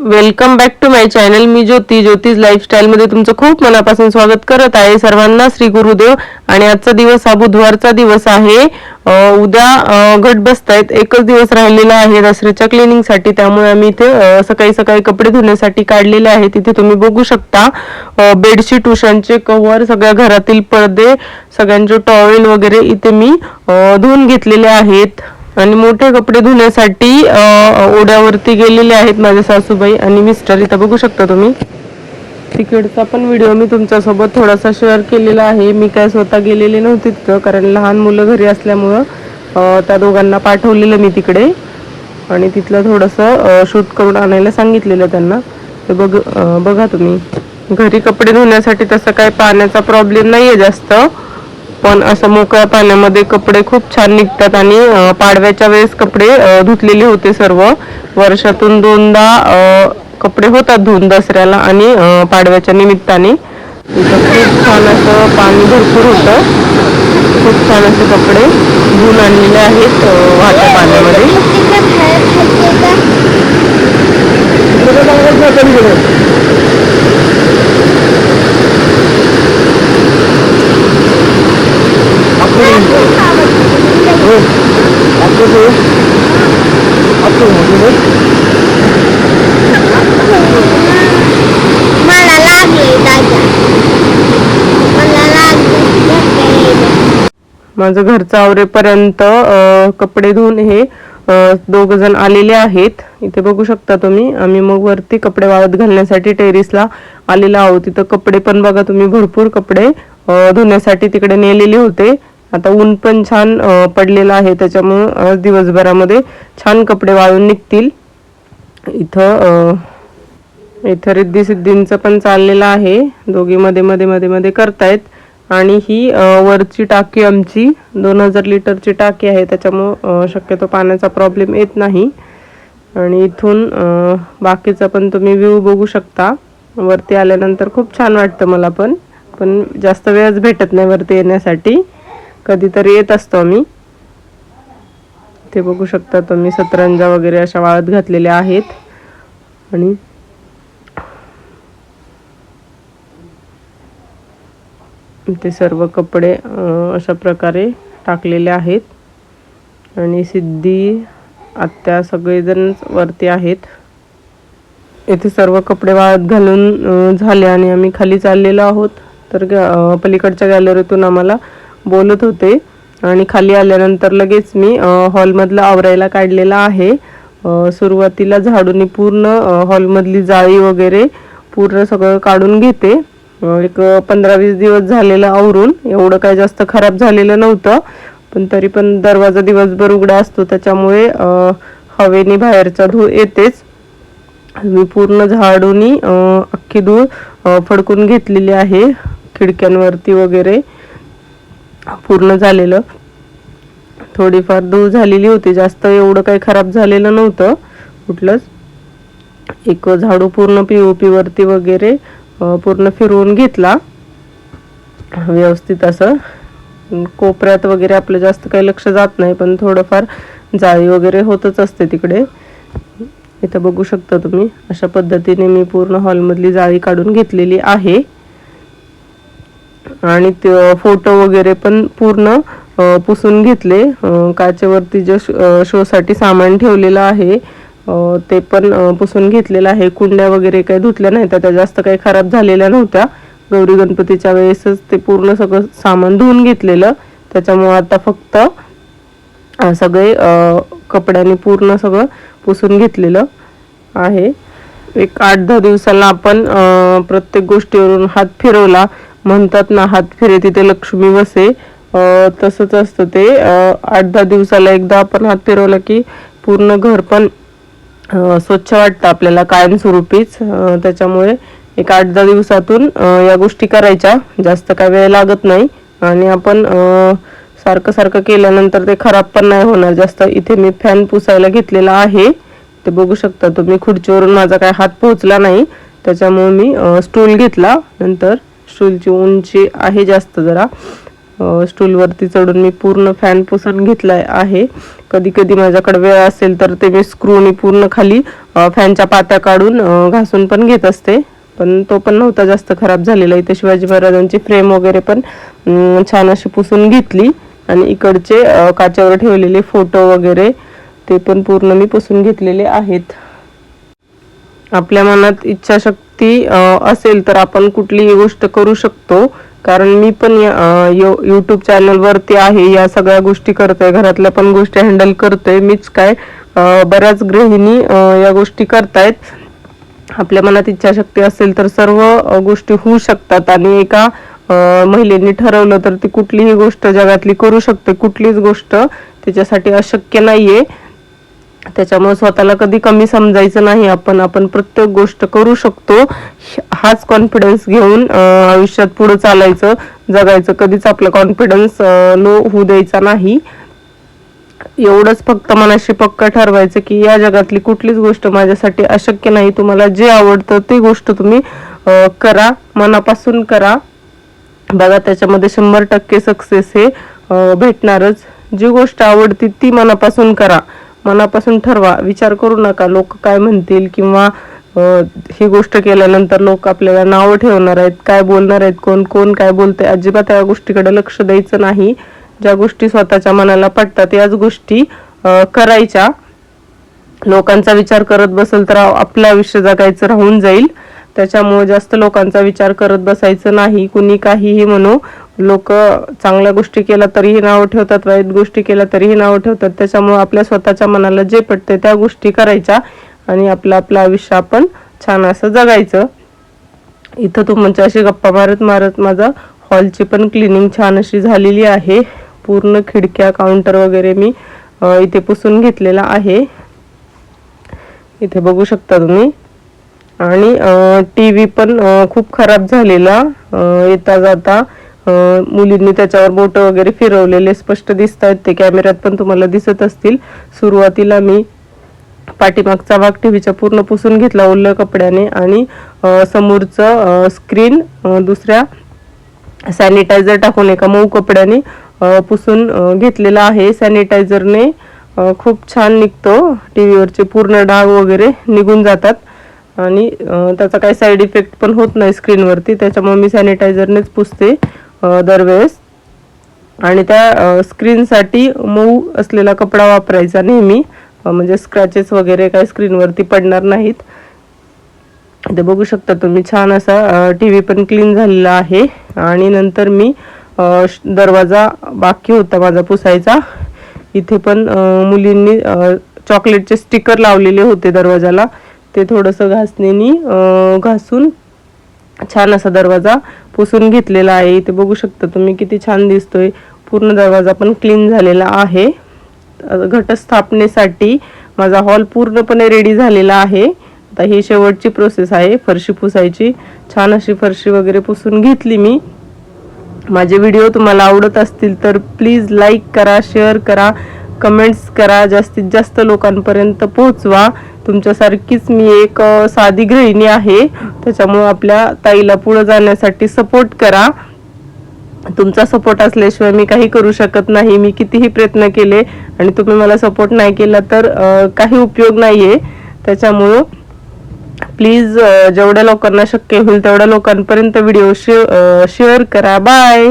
Welcome back to my channel me Jyoti Jyotish lifestyle मध्ये तुमचं खूप मनापासून स्वागत करत आहे. सर्वांना श्री गुरुदेव. आणि आजचा दिवस हा बुधवारचा दिवस आहे. उद्या घट घट बसतायत. एकच दिवस राहिलेला आहे दसऱ्याच्या क्लिनिंगसाठी. त्यामुळे आम्ही इथे सकाळी सकाळी कपडे धुण्यासाठी काढलेले आहे तिथे तुम्ही बघू शकता. बेडशीट उशांचे कव्हर सगळ्या घरातील पडदे सगळ्यांचे टॉवेल वगैरे इथे मी धुवून घेतलेले आहेत. आणि मोठे कपडे धुण्यासाठी ओढ्यावरती गेलेले आहेत माझे सासूबाई आणि मिस्टर इथं बघू शकता तुम्ही. तिकडचा पण व्हिडिओ मी तुमच्यासोबत थोडासा शेअर केलेला आहे. मी काय स्वतः गेलेले नव्हते तिथं कारण लहान मुलं घरी असल्यामुळं त्या दोघांना पाठवलेलं मी तिकडे. आणि तिथलं थोडंसं शूट करून आणायला सांगितलेलं त्यांना. ते बघ बघा तुम्ही. घरी कपडे धुण्यासाठी तसं काय पाण्याचा प्रॉब्लेम नाही आहे जास्त. पण असं मोकळ्या पाण्यामध्ये कपडे खूप छान निघतात आणि पाडव्याच्या वेळेस कपडे धुतलेले होते सर्व. वर्षातून दोनदा कपडे होतात धुवून दसऱ्याला आणि पाडव्याच्या निमित्ताने. इथं खूप छान असं पाणी भरपूर होतं. खूप छान असे कपडे धुवून आणलेले आहेत वाहत्या पाण्यामध्ये. मला लागले दादा मला लागले माझं घरचं आवरेपर्यंत कपडे धुवून हे दोघ जण आलेले आहेत. इथे बघू शकता तुम्ही आम्ही मग वरती कपडे वाळत घालण्यासाठी टेरिसला आलेलो आहोत. तिथं कपडे पण बघा तुम्ही भरपूर कपडे धुण्यासाठी तिकडे नेलेले होते. आता ऊन पण छान पडलेलं आहे. त्याच्यामुळं आज दिवसभरामध्ये छान कपडे वाळून निघतील. इथं इथं रिद्धी सिद्धींचं पण चाललेलं आहे. दोघी मध्ये मध्ये मध्ये मध्ये करतायत. आणि ही वरची टाकी आमची दोन हजार लिटरची टाकी आहे. त्याच्यामुळं शक्यतो पाण्याचा प्रॉब्लेम येत नाही. आणि इथून बाकीचा पण तुम्ही व्ह्यू बघू शकता. वरती आल्यानंतर खूप छान वाटतं मला पण. पण जास्त वेळच भेटत नाही वरती येण्यासाठी. कधीतरी येत असतो आम्ही ते बघू शकता तुम्ही सतरंजा वगैरे अशा वाळत घातलेल्या आहेत. आणि ते सर्व कपडे अशा प्रकारे टाकलेले आहेत. आणि सिद्धी आत्या सगळेजण वरती आहेत. येथे सर्व कपडे वाळत घालून झाले आणि आम्ही खाली चाललेलो आहोत. तर पलीकडच्या गॅलरीतून आम्हाला बोलत होते. आणि खाली आल्यानंतर लगेच मी हॉलमधला हॉलमधलं आवरायला काढलेला आहे. सुरुवातीला झाडूनी पूर्ण हॉलमधली जाळी वगैरे पूर्ण सगळं काढून घेते. एक पंधरा वीस दिवस झालेलं आवरून. एवढं काय जास्त खराब झालेलं नव्हतं. पण तरी पण दरवाजा दिवसभर उघडा असतो. त्याच्यामुळे हवेने बाहेरचा धूळ येतेच. मी पूर्ण झाडूनी अख्खी धूळ फडकून घेतलेली आहे. खिडक्यांवरती वगैरे. पूर्ण झालेलं. थोडीफार दूर झालेली होती. जास्त एवढं काही खराब झालेलं नव्हतं. कुठलंच. एक झाडू पूर्ण पी वरती वगैरे पूर्ण फिरवून घेतला. व्यवस्थित असं. कोपऱ्यात वगैरे आपलं जास्त काही लक्ष जात नाही पण थोडंफार जाळी वगैरे होतच असते तिकडे. इथं बघू शकता तुम्ही. अशा पद्धतीने मी पूर्ण हॉलमधली जाळी काढून घेतलेली आहे. आणि ते फोटो वगैरे पण पूर्ण पुसून घेतले. काचेवरती जे शो साठी सामान ठेवलेलं आहे ते पण पुसून घेतलेलं आहे. कुंड्या वगैरे काही धुतल्या नाही त्या जास्त काही खराब झालेल्या नव्हत्या. गौरी गणपतीच्या वेळेसच ते पूर्ण सगळं सामान धुवून घेतलेलं. त्याच्यामुळे आता फक्त सगळे कपड्यांनी पूर्ण सगळं पुसून घेतलेलं आहे. एक आठ दहा दिवसाला आपण प्रत्येक गोष्टीवरून हात फिरवला. म्हणतात ना हात फिरे तिथे लक्ष्मी वसे तसंच असतं ते. आठ दहा दिवसाला एकदा आपण हात फिरवला की पूर्ण घर पण स्वच्छ वाटतं आपल्याला कायमस्वरूपीच. त्याच्यामुळे एक आठ दहा दिवसातून या गोष्टी करायच्या. जास्त काय वेळ लागत नाही. आणि आपण सारखं सारखं केल्यानंतर ते खराब पण नाही होणार. जास्त इथे मी फॅन पुसायला घेतलेला आहे. ते बघू शकता तुम्ही. खुर्चीवरून माझा काय हात पोहोचला नाही. त्याच्यामुळे मी स्टूल घेतला. नंतर स्टूलची उंची आहे जास्त जरा. स्टूलवरती चढून मी पूर्ण फॅन पुसून घेतला आहे. कधी कधी माझ्याकडे वेळ असेल तर ते मी स्क्रूनी पूर्ण खाली फॅनच्या पात्या काढून घासून पण घेत असते. पण तो पण नव्हता जास्त खराब झालेला. इथे शिवाजी महाराजांची फ्रेम वगैरे पण छान अशी पुसून घेतली. आणि इकडचे काचेवर ठेवलेले फोटो वगैरे ते पण पूर्ण मी पुसून घेतलेले आहेत. आपल्या मनात इच्छाशक्ती असेल तर आपण कुठलीही गोष्ट करू शकतो. कारण मी पण युट्यूब चॅनलवरती आहे. या सगळ्या गोष्टी करतोय. घरातल्या पण गोष्टी हँडल करतोय. मीच काय बऱ्याच गृहिणी या गोष्टी करतायत. आपल्या मनात इच्छाशक्ती असेल तर सर्व गोष्टी होऊ शकतात. आणि एका महिलेने ठरवलं तर ती कुठलीही गोष्ट जगातली करू शकते. कुठलीच गोष्ट त्याच्यासाठी अशक्य नाहीये. त्याच्यामुळे स्वतःला कधी कमी समजायचं नाही आपण. आपण प्रत्येक गोष्ट करू शकतो. हाच कॉन्फिडन्स घेऊन आयुष्यात पुढे चालायचं जगायचं. कधीच आपला कॉन्फिडन्स लो होऊ द्यायचा नाही. एवढंच फक्त मनाशी पक्क ठरवायचं की या जगातली कुठलीच गोष्ट माझ्यासाठी अशक्य नाही. तुम्हाला जे आवडतं ती गोष्ट तुम्ही करा. मनापासून करा. बघा त्याच्यामध्ये शंभर टक्के सक्सेस हे भेटणारच. जी गोष्ट आवडती ती मनापासून करा. मनापासून ठरवा. विचार करू नका. लोक काय म्हणतील किंवा ही गोष्ट केल्यानंतर लोक आपल्याला नावं ठेवणार आहेत काय बोलणार आहेत कोण कोण काय बोलते अजिबात या गोष्टीकडे लक्ष द्यायचं नाही. ज्या गोष्टी स्वतःच्या मनाला पटतात याच गोष्टी करायच्या. लोकांचा विचार करत बसेल तर आपलं आयुष्य जगायचं राहून जाईल. त्याच्यामुळे जास्त लोकांचा विचार करत बसायचं नाही. कुणी काहीही म्हणू लोक चांगल्या गोष्टी केल्या तरीही नाव ठेवतात वाईट गोष्टी केल्या तरीही नाव ठेवतात. त्याच्यामुळे आपल्या स्वतःच्या मनाला जे पटते त्या गोष्टी करायच्या आणि आपलं आपलं आयुष्य आपण छान असं जगायचं. इथं तुमच्या म्हणजे अशी गप्पा मारत मारत माझा हॉलची पण क्लिनिंग छान अशी झालेली आहे. पूर्ण खिडक्या काउंटर वगैरे मी इथे पुसून घेतलेला आहे. इथे बघू शकता तुम्ही. आणि टी व्ही पण खूप खराब झालेला. येता जाता मुलींनी त्याच्यावर बोट वगैरे फिरवलेले स्पष्ट दिसत आहेत ते कॅमेऱ्यात पण तुम्हाला दिसत असतील. सुरुवातीला मी पाठीमागचा भाग टीव्हीचा पूर्ण पुसून घेतला ओल्या कपड्याने आणि समोरचं स्क्रीन दुसऱ्या सॅनिटायझर टाकून एका मऊ कपड्याने पुसून घेतलेला आहे. सॅनिटायझरने खूप छान निघतो. टी व्हीवरचे पूर्ण डाग वगैरे निघून जातात. आणि त्याचा काही साईड इफेक्ट पण होत नाही स्क्रीनवरती त्याच्यामुळे मी सॅनिटायझरनेच पुसते. दरवेळेस. आणि त्या स्क्रीनसाठी मऊ असलेला कपडा वापरायचा नेहमी. म्हणजे स्क्रॅचेस वगैरे काय स्क्रीनवरती पडणार नाहीत. ते बघू शकता तुम्ही. छान असा टी व्ही पण क्लीन झालेला आहे. आणि नंतर मी दरवाजा बाकी होता माझा पुसायचा. इथे पण मुलींनी चॉकलेटचे स्टिकर लावलेले होते दरवाजाला. ते थोडंसं घासणीनी घासून छान असा दरवाजा पुसून घेतलेला आहे. इथे बघू शकता तुम्ही किती छान दिसतोय. पूर्ण दरवाजा पण क्लीन झालेला आहे. घटस्थापनेसाठी माझा हॉल पूर्णपणे रेडी झालेला आहे. आता ही शेवटची प्रोसेस आहे. फरशी पुसायची. छान अशी फरशी वगैरे पुसून घेतली मी. माझे व्हिडिओ तुम्हाला आवडत असतील तर प्लीज लाईक करा शेअर करा कमेंट्स करा. जास्तीत जास्त लोकांपर्यंत पोहोचवा. तुमच्यासारखीच मी एक साधी गृहिणी आहे. त्याच्यामुळे आपल्या ताईला पुढे जाण्यासाठी सपोर्ट करा. तुमचा सपोर्ट असल्याशिवाय मी काही करू शकत नाही. मी कितीही प्रयत्न केले आणि तुम्ही मला सपोर्ट नाही केला तर काही उपयोग नाही आहे त्याच्यामुळं प्लीज जेवढ्या लोकांना शक्य होईल तेवढ्या लोकांपर्यंत व्हिडिओ शेअर करा. बाय